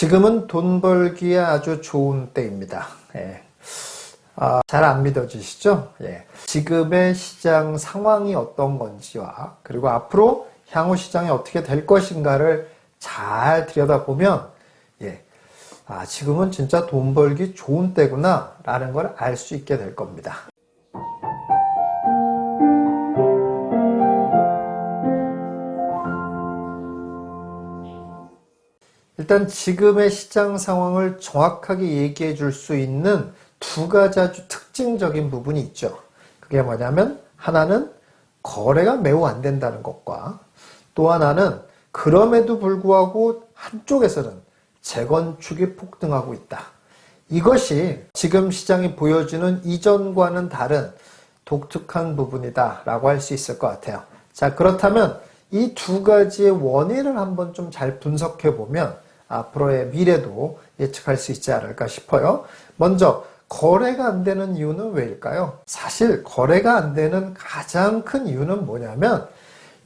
지금은 돈 벌기에 아주 좋은 때입니다. 예. 아, 잘 안 믿어지시죠? 예. 지금의 시장 상황이 어떤 건지와 그리고 앞으로 향후 시장이 어떻게 될 것인가를 잘 들여다보면 예. 아, 지금은 진짜 돈 벌기 좋은 때구나 라는 걸 알 수 있게 될 겁니다. 일단 지금의 시장 상황을 정확하게 얘기해 줄 수 있는 두 가지 아주 특징적인 부분이 있죠. 그게 뭐냐면 하나는 거래가 매우 안 된다는 것과 또 하나는 그럼에도 불구하고 한쪽에서는 재건축이 폭등하고 있다. 이것이 지금 시장이 보여주는 이전과는 다른 독특한 부분이다라고 할 수 있을 것 같아요. 자, 그렇다면 이 두 가지의 원인을 한번 좀 잘 분석해 보면 앞으로의 미래도 예측할 수 있지 않을까 싶어요. 먼저 거래가 안 되는 이유는 왜일까요? 사실 거래가 안 되는 가장 큰 이유는 뭐냐면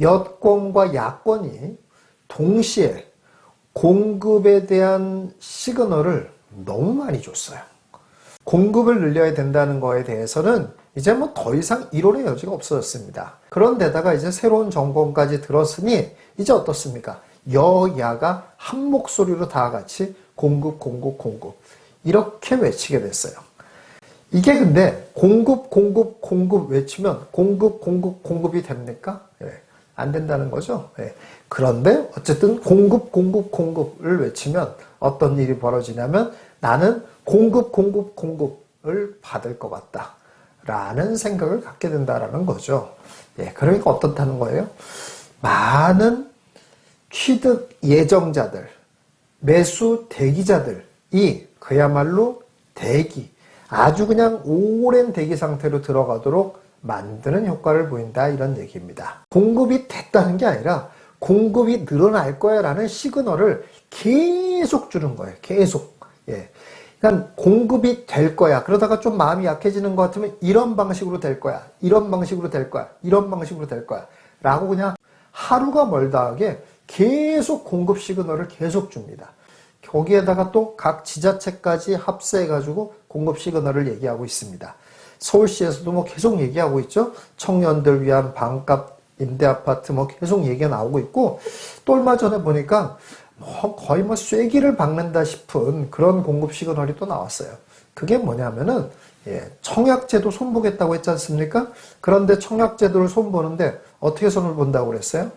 여권과 야권이 동시에 공급에 대한 시그널을 너무 많이 줬어요. 공급을 늘려야 된다는 거에 대해서는 이제 뭐 더 이상 이론의 여지가 없어졌습니다. 그런데다가 이제 새로운 정권까지 들었으니 이제 어떻습니까? 여야가 한 목소리로 다 같이 공급, 공급, 공급. 이렇게 외치게 됐어요. 이게 근데 공급, 공급, 공급 외치면 공급, 공급, 공급이 됩니까? 예, 안 된다는 거죠. 예. 그런데 어쨌든 공급, 공급, 공급을 외치면 어떤 일이 벌어지냐면 나는 공급, 공급, 공급을 받을 것 같다. 라는 생각을 갖게 된다라는 거죠. 예, 그러니까 어떻다는 거예요? 많은 취득 예정자들, 매수 대기자들이 그야말로 대기, 아주 그냥 오랜 대기 상태로 들어가도록 만드는 효과를 보인다 이런 얘기입니다. 공급이 됐다는 게 아니라 공급이 늘어날 거야 라는 시그널을 계속 주는 거예요. 계속. 예. 그러니까 공급이 될 거야. 그러다가 좀 마음이 약해지는 것 같으면 이런 방식으로 될 거야. 이런 방식으로 될 거야. 이런 방식으로 될 거야. 라고 그냥 하루가 멀다 하게 계속 공급 시그널을 계속 줍니다. 거기에다가 또 각 지자체까지 합세해가지고 공급 시그널을 얘기하고 있습니다. 서울시에서도 뭐 계속 얘기하고 있죠. 청년들 위한 반값 임대 아파트 뭐 계속 얘기가 나오고 있고 또 얼마 전에 보니까 뭐 거의 뭐 쐐기를 박는다 싶은 그런 공급 시그널이 또 나왔어요. 그게 뭐냐면은 예, 청약제도 손보겠다고 했지 않습니까? 그런데 청약제도를 손보는데 어떻게 손을 본다고 그랬어요?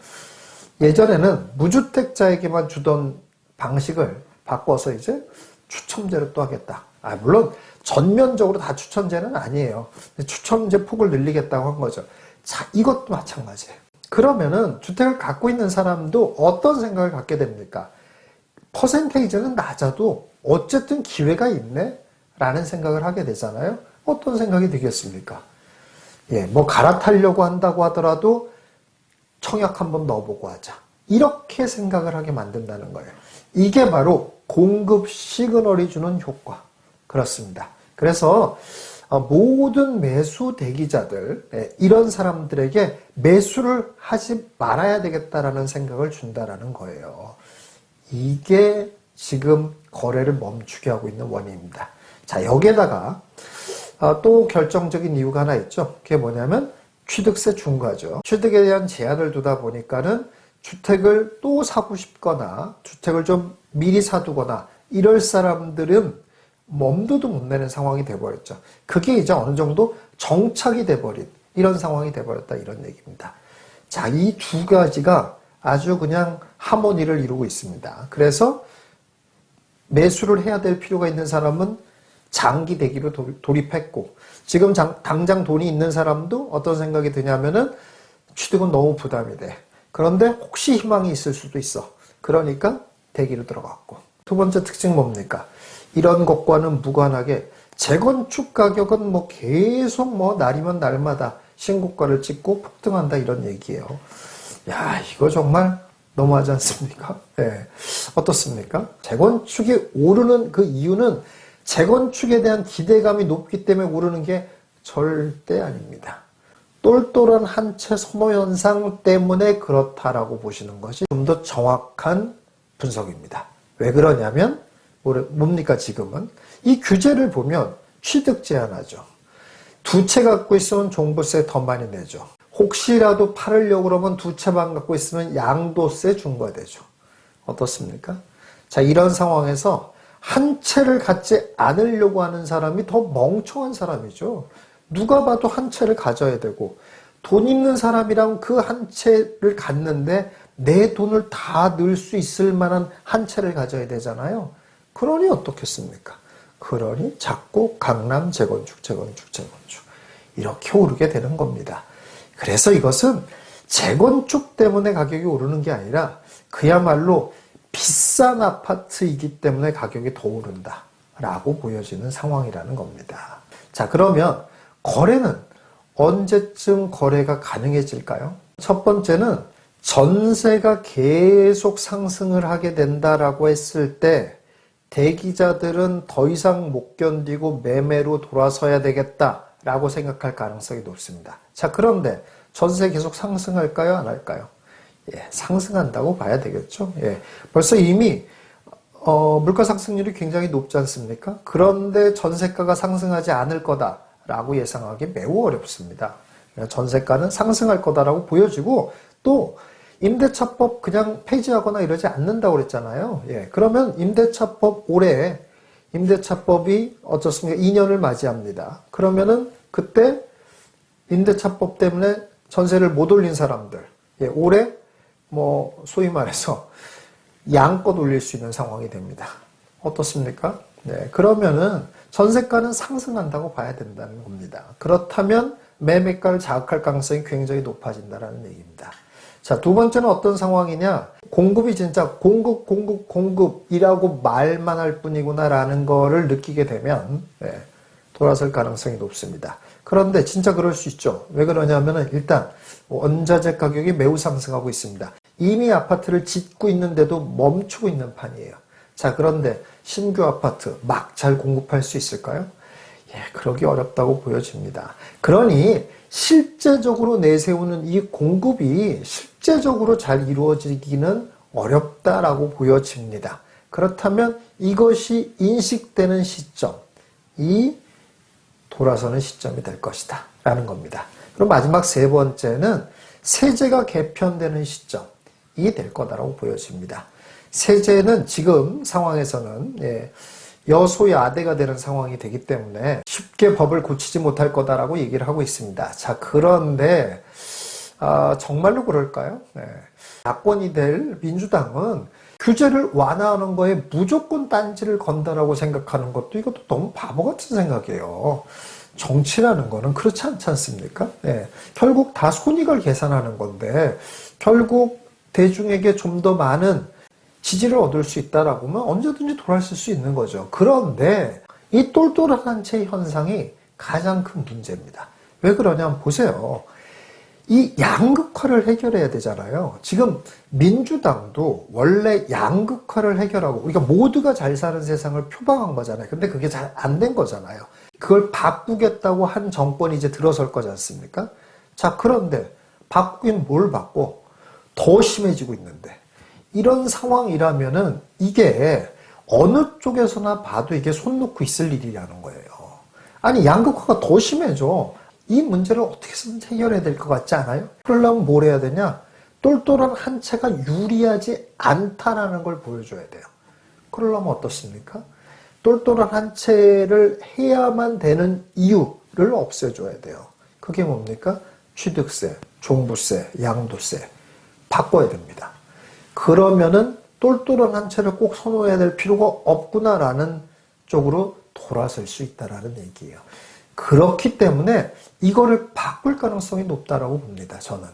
예전에는 무주택자에게만 주던 방식을 바꿔서 이제 추첨제로 또 하겠다. 아, 물론 전면적으로 다 추첨제는 아니에요. 추첨제 폭을 늘리겠다고 한 거죠. 자, 이것도 마찬가지예요. 그러면은 주택을 갖고 있는 사람도 어떤 생각을 갖게 됩니까? 퍼센테이지는 낮아도 어쨌든 기회가 있네? 라는 생각을 하게 되잖아요. 어떤 생각이 들겠습니까? 예, 뭐 갈아타려고 한다고 하더라도 청약 한번 넣어보고 하자. 이렇게 생각을 하게 만든다는 거예요. 이게 바로 공급 시그널이 주는 효과. 그렇습니다. 그래서 어, 모든 매수 대기자들, 예, 이런 사람들에게 매수를 하지 말아야 되겠다라는 생각을 준다라는 거예요. 이게 지금 거래를 멈추게 하고 있는 원인입니다. 자, 여기에다가 어, 또 결정적인 이유가 하나 있죠. 그게 뭐냐면 취득세 중과죠. 취득에 대한 제한을 두다 보니까는 주택을 또 사고 싶거나 주택을 좀 미리 사두거나 이럴 사람들은 몸도도 못 내는 상황이 돼버렸죠. 그게 이제 어느 정도 정착이 돼버린 이런 상황이 돼버렸다 이런 얘기입니다. 자, 이 두 가지가 아주 그냥 하모니를 이루고 있습니다. 그래서 매수를 해야 될 필요가 있는 사람은 장기 대기로 돌입했고 지금 당장 돈이 있는 사람도 어떤 생각이 드냐면은 취득은 너무 부담이 돼. 그런데 혹시 희망이 있을 수도 있어. 그러니까 대기로 들어갔고. 두 번째 특징 뭡니까? 이런 것과는 무관하게 재건축 가격은 뭐 계속 뭐 날이면 날마다 신고가를 찍고 폭등한다 이런 얘기예요. 야, 이거 정말 너무하지 않습니까? 네. 어떻습니까? 재건축이 오르는 그 이유는 재건축에 대한 기대감이 높기 때문에 오르는 게 절대 아닙니다. 똘똘한 한 채 소모 현상 때문에 그렇다라고 보시는 것이 좀 더 정확한 분석입니다. 왜 그러냐면 뭡니까 지금은 이 규제를 보면 취득 제한하죠. 두 채 갖고 있으면 종부세 더 많이 내죠. 혹시라도 팔으려고 그러면 두 채만 갖고 있으면 양도세 중과되죠. 어떻습니까? 자, 이런 상황에서 한 채를 갖지 않으려고 하는 사람이 더 멍청한 사람이죠. 누가 봐도 한 채를 가져야 되고, 돈 있는 사람이랑 그 한 채를 갖는데 내 돈을 다 넣을 수 있을 만한 한 채를 가져야 되잖아요. 그러니 어떻겠습니까? 그러니 자꾸 강남 재건축, 재건축, 재건축. 이렇게 오르게 되는 겁니다. 그래서 이것은 재건축 때문에 가격이 오르는 게 아니라 그야말로 비싼 아파트이기 때문에 가격이 더 오른다. 라고 보여지는 상황이라는 겁니다. 자, 그러면 거래는 언제쯤 거래가 가능해질까요? 첫 번째는 전세가 계속 상승을 하게 된다라고 했을 때 대기자들은 더 이상 못 견디고 매매로 돌아서야 되겠다라고 생각할 가능성이 높습니다. 자, 그런데 전세 계속 상승할까요? 안 할까요? 예, 상승한다고 봐야 되겠죠. 예, 벌써 이미 어, 물가 상승률이 굉장히 높지 않습니까? 그런데 전세가가 상승하지 않을 거다라고 예상하기 매우 어렵습니다. 그러니까 전세가는 상승할 거다라고 보여지고 또 임대차법 그냥 폐지하거나 이러지 않는다고 그랬잖아요. 예, 그러면 임대차법 올해 임대차법이 어떻습니까? 2년을 맞이합니다. 그러면은 그때 임대차법 때문에 전세를 못 올린 사람들, 예, 올해 뭐 소위 말해서 양껏 올릴 수 있는 상황이 됩니다. 어떻습니까? 네, 그러면은 전세가는 상승한다고 봐야 된다는 겁니다. 그렇다면 매매가를 자극할 가능성이 굉장히 높아진다는 얘기입니다. 자, 두 번째는 어떤 상황이냐? 공급이 진짜 공급, 공급, 공급이라고 말만 할 뿐이구나라는 거를 느끼게 되면, 네, 돌아설 가능성이 높습니다. 그런데 진짜 그럴 수 있죠. 왜 그러냐면은 일단 원자재 가격이 매우 상승하고 있습니다. 이미 아파트를 짓고 있는데도 멈추고 있는 판이에요. 자, 그런데 신규 아파트 막 잘 공급할 수 있을까요? 예, 그러기 어렵다고 보여집니다. 그러니 실제적으로 내세우는 이 공급이 실제적으로 잘 이루어지기는 어렵다라고 보여집니다. 그렇다면 이것이 인식되는 시점, 이 돌아서는 시점이 될 것이다. 라는 겁니다. 그럼 마지막 세 번째는 세제가 개편되는 시점이 될 거다라고 보여집니다. 세제는 지금 상황에서는 예, 여소야대가 되는 상황이 되기 때문에 쉽게 법을 고치지 못할 거다라고 얘기를 하고 있습니다. 자, 그런데 아, 정말로 그럴까요? 네. 야권이 될 민주당은 규제를 완화하는 거에 무조건 딴지를 건다라고 생각하는 것도 이것도 너무 바보 같은 생각이에요. 정치라는 거는 그렇지 않지 않습니까? 네. 결국 다 손익을 계산하는 건데 결국 대중에게 좀 더 많은 지지를 얻을 수 있다라고 하면 언제든지 돌아설 수 있는 거죠. 그런데 이 똘똘한 한채 현상이 가장 큰 문제입니다. 왜 그러냐면 보세요. 이 양극화를 해결해야 되잖아요. 지금 민주당도 원래 양극화를 해결하고 우리가 모두가 잘 사는 세상을 표방한 거잖아요. 근데 그게 잘 안 된 거잖아요. 그걸 바꾸겠다고 한 정권이 이제 들어설 거지 않습니까? 자, 그런데 바꾸긴 뭘 바꿔? 더 심해지고 있는데. 이런 상황이라면은 이게 어느 쪽에서나 봐도 이게 손 놓고 있을 일이라는 거예요. 아니, 양극화가 더 심해져. 이 문제를 어떻게든 해결해야 될 것 같지 않아요? 그러려면 뭘 해야 되냐? 똘똘한 한 채가 유리하지 않다라는 걸 보여줘야 돼요. 그러려면 어떻습니까? 똘똘한 한 채를 해야만 되는 이유를 없애줘야 돼요. 그게 뭡니까? 취득세, 종부세, 양도세 바꿔야 됩니다. 그러면은 똘똘한 한 채를 꼭 선호해야 될 필요가 없구나라는 쪽으로 돌아설 수 있다라는 얘기예요. 그렇기 때문에 이거를 바꿀 가능성이 높다라고 봅니다. 저는.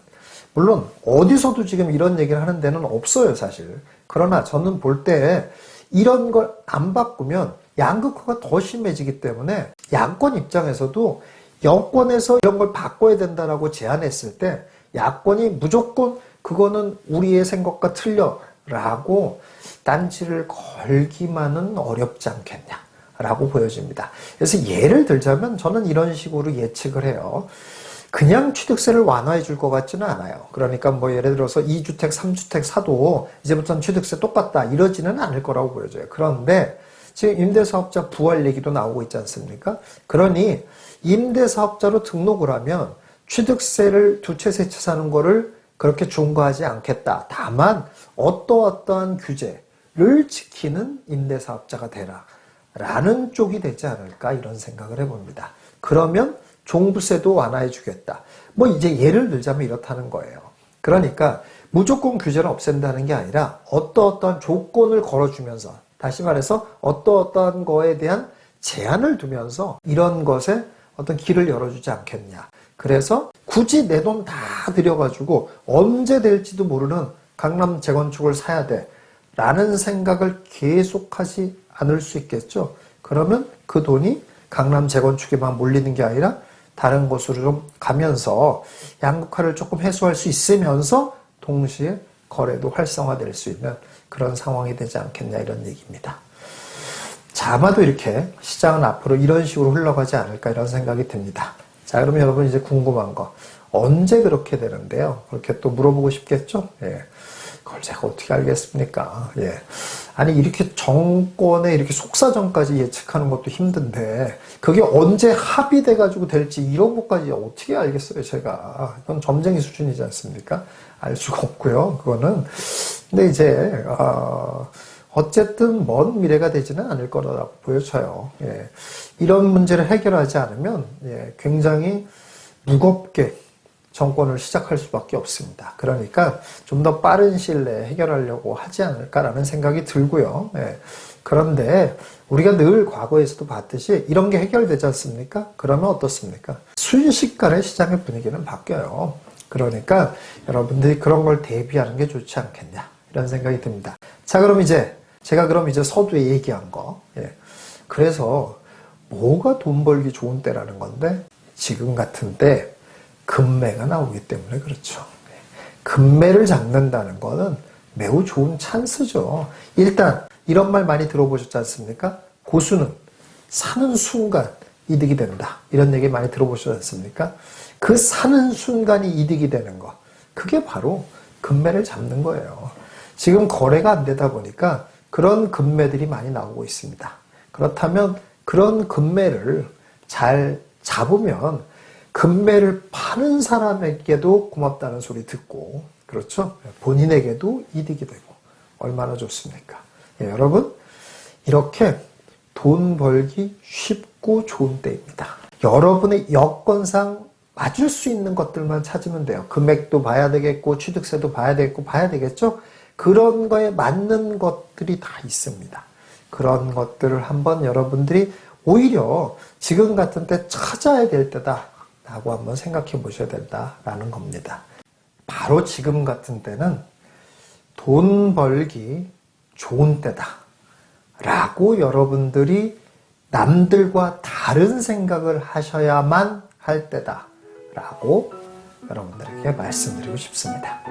물론 어디서도 지금 이런 얘기를 하는 데는 없어요, 사실. 그러나 저는 볼 때 이런 걸 안 바꾸면 양극화가 더 심해지기 때문에 양권 입장에서도 여권에서 이런 걸 바꿔야 된다라고 제안했을 때 야권이 무조건 그거는 우리의 생각과 틀려 라고 딴지를 걸기만은 어렵지 않겠냐 라고 보여집니다. 그래서 예를 들자면 저는 이런 식으로 예측을 해요. 그냥 취득세를 완화해 줄 것 같지는 않아요. 그러니까 뭐 예를 들어서 2주택, 3주택 사도 이제부터는 취득세 똑같다 이러지는 않을 거라고 보여져요. 그런데 지금 임대사업자 부활 얘기도 나오고 있지 않습니까? 그러니 임대사업자로 등록을 하면 취득세를 두 채, 세 채 사는 거를 그렇게 중과하지 않겠다. 다만 어떠어떠한 규제를 지키는 임대사업자가 되라. 라는 쪽이 되지 않을까 이런 생각을 해봅니다. 그러면 종부세도 완화해 주겠다. 뭐 이제 예를 들자면 이렇다는 거예요. 그러니까 무조건 규제를 없앤다는 게 아니라 어떠어떠한 조건을 걸어주면서 다시 말해서 어떠어떠한 거에 대한 제한을 두면서 이런 것에 어떤 길을 열어주지 않겠냐. 그래서 굳이 내 돈 다 들여가지고 언제 될지도 모르는 강남 재건축을 사야 돼. 라는 생각을 계속하지 않을 수 있겠죠. 그러면 그 돈이 강남 재건축에만 몰리는 게 아니라 다른 곳으로 좀 가면서 양극화를 조금 해소할 수 있으면서 동시에 거래도 활성화될 수 있는 그런 상황이 되지 않겠냐 이런 얘기입니다. 자, 아마도 이렇게 시장은 앞으로 이런 식으로 흘러가지 않을까 이런 생각이 듭니다. 자, 그러면 여러분 이제 궁금한 거. 언제 그렇게 되는데요? 그렇게 또 물어보고 싶겠죠? 예. 그걸 제가 어떻게 알겠습니까? 예. 아니, 이렇게 정권에 이렇게 속사정까지 예측하는 것도 힘든데, 그게 언제 합의돼가지고 될지 이런 것까지 어떻게 알겠어요, 제가. 이건 점쟁이 수준이지 않습니까? 알 수가 없고요, 그거는. 근데 이제, 어, 어쨌든 먼 미래가 되지는 않을 거라고 보여져요. 예. 이런 문제를 해결하지 않으면, 예, 굉장히 무겁게 정권을 시작할 수밖에 없습니다. 그러니까 좀 더 빠른 시일 내에 해결하려고 하지 않을까라는 생각이 들고요. 예. 그런데 우리가 늘 과거에서도 봤듯이 이런 게 해결되지 않습니까? 그러면 어떻습니까? 순식간에 시장의 분위기는 바뀌어요. 그러니까 여러분들이 그런 걸 대비하는 게 좋지 않겠냐 이런 생각이 듭니다. 자 그럼 이제 제가 그럼 이제 서두에 얘기한 거 예. 그래서 뭐가 돈 벌기 좋은 때라는 건데 지금 같은 때 금매가 나오기 때문에 그렇죠. 금매를 잡는다는 것은 매우 좋은 찬스죠. 일단 이런 말 많이 들어보셨지 않습니까? 고수는 사는 순간 이득이 된다. 이런 얘기 많이 들어보셨지 않습니까? 그 사는 순간이 이득이 되는 것. 그게 바로 금매를 잡는 거예요. 지금 거래가 안 되다 보니까 그런 금매들이 많이 나오고 있습니다. 그렇다면 그런 금매를 잘 잡으면 금매를 파는 사람에게도 고맙다는 소리 듣고 그렇죠? 본인에게도 이득이 되고 얼마나 좋습니까? 예, 여러분 이렇게 돈 벌기 쉽고 좋은 때입니다. 여러분의 여건상 맞을 수 있는 것들만 찾으면 돼요. 금액도 봐야 되겠고 취득세도 봐야 되겠고 봐야 되겠죠? 그런 거에 맞는 것들이 다 있습니다. 그런 것들을 한번 여러분들이 오히려 지금 같은 때 찾아야 될 때다. 라고 한번 생각해 보셔야 된다라는 겁니다. 바로 지금 같은 때는 돈 벌기 좋은 때다. 라고 여러분들이 남들과 다른 생각을 하셔야만 할 때다. 라고 여러분들에게 말씀드리고 싶습니다.